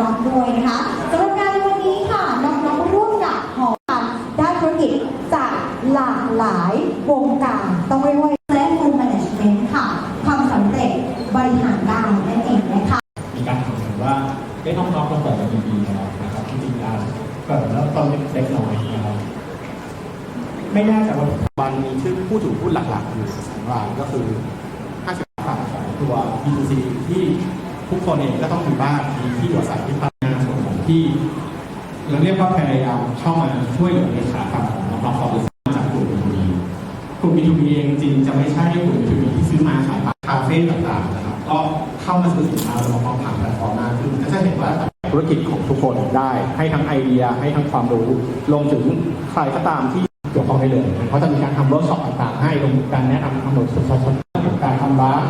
น้องๆด้วยนะคะสำหรับงานในวันนี้ค่ะน้องๆร่วมกับหอการด้านธุรกิจจากหลากหลายวงการต้องเรียกว่าและฟูลแมネจเมนต์ค่ะความสำเร็จบริหารการนั่นเองนะคะมีการถามกันว่าเอ๊ะน้องๆเราเปิดมากี่ปีแล้วนะครับจริงๆแล้วเปิดเริ่มต้นเล็กน้อยนะครับไม่แน่ใจว่าวันมีชื่อผู้ถือหุ้นหลักๆอยู่สองรายก็คือ50บาทของตัว B2C ที่ ทุกคนเองก็ต้องมีบ้านมีที่อยู่อาศัยที่พัฒนาส่วนของที่เราเรียกว่าพยายามเข้ามาช่วยเหลือในขาฝั่งของน้องๆขอบุษจากกลุ่ม B2B กลุ่ม B2B เองจริงจะไม่ใช่กลุ่ม B2B ที่ซื้อมาขายผ่านคาเฟ่ต่างๆนะครับก็เข้ามาซื้อสินค้าเรามองผ่านแพลตฟอร์มมากขึ้นก็จะเห็นว่าธุรกิจของทุกคนได้ให้ทั้งไอเดียให้ทั้งความรู้รวมถึงใครก็ตามที่เกี่ยวข้องได้เลยเขาจะมีการทำเวิร์กช็อปต่างๆ ให้รวมถึงการแนะนำทำหมดสุดๆการทำร้าน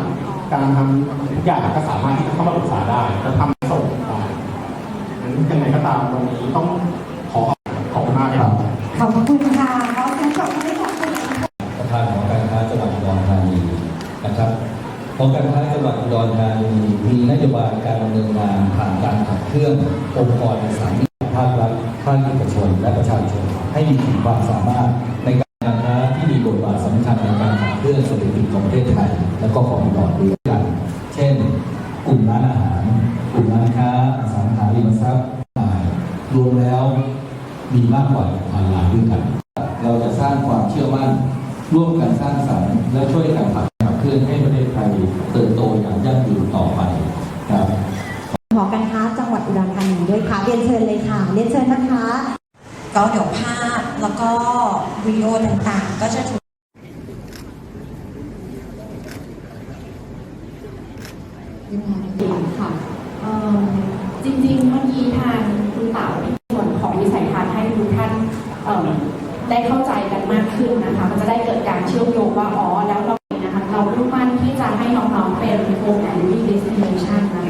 การทำทุกอย่างก็สามารถที่จะเข้ามาปรึกษาได้จะทำส่งได้งั้นยังไงก็ตามวันนี้ต้องขอขอบคุณมากครับขอบคุณค่ะขอเสียงปรบมือให้กับคุณประธานหอการค้าจังหวัดอุดรธานีนะครับหอการค้าจังหวัดอุดรธานีมีนโยบายการดำเนินงานผ่านการขับเคลื่อนองค์กรสามมิติภาครัฐภาคเอกชนและประชาชนให้มีขีดความสามารถในการค้าที่มีบทบาทสำคัญในการขับเคลื่อนเศรษฐกิจของประเทศไทยและก็ของอุดรด้วย รวมแล้วมีมากกว่าพันล้านด้วยกัน เราจะสร้างความเชื่อมั่น ร่วมกันสร้างสรรค์และช่วยกันผลักดันเคลื่อนให้ประเทศไทยเติบโตอย่างยั่งยืนต่อไปครับหอการค้าจังหวัดอุดรธานีด้วยค่ะเรียนเชิญเลยค่ะเรียนเชิญนะคะก็เดี๋ยวภาพแล้วก็วิดีโอต่างๆ ก็จะถูกค่ะเอิ่ม จริงๆ เมื่อกี้ทางคุณเต๋าในส่วนของวิสัยทัศน์ให้ทุกท่านได้เข้าใจกันมากขึ้นนะคะ มันจะได้เกิดการเชื่อมโยงว่า อ๋อ แล้วเรานะคะเรามุ่งมั่นที่จะให้น้องๆเป็นโฮมแอนด์ลิฟ destination นะคะ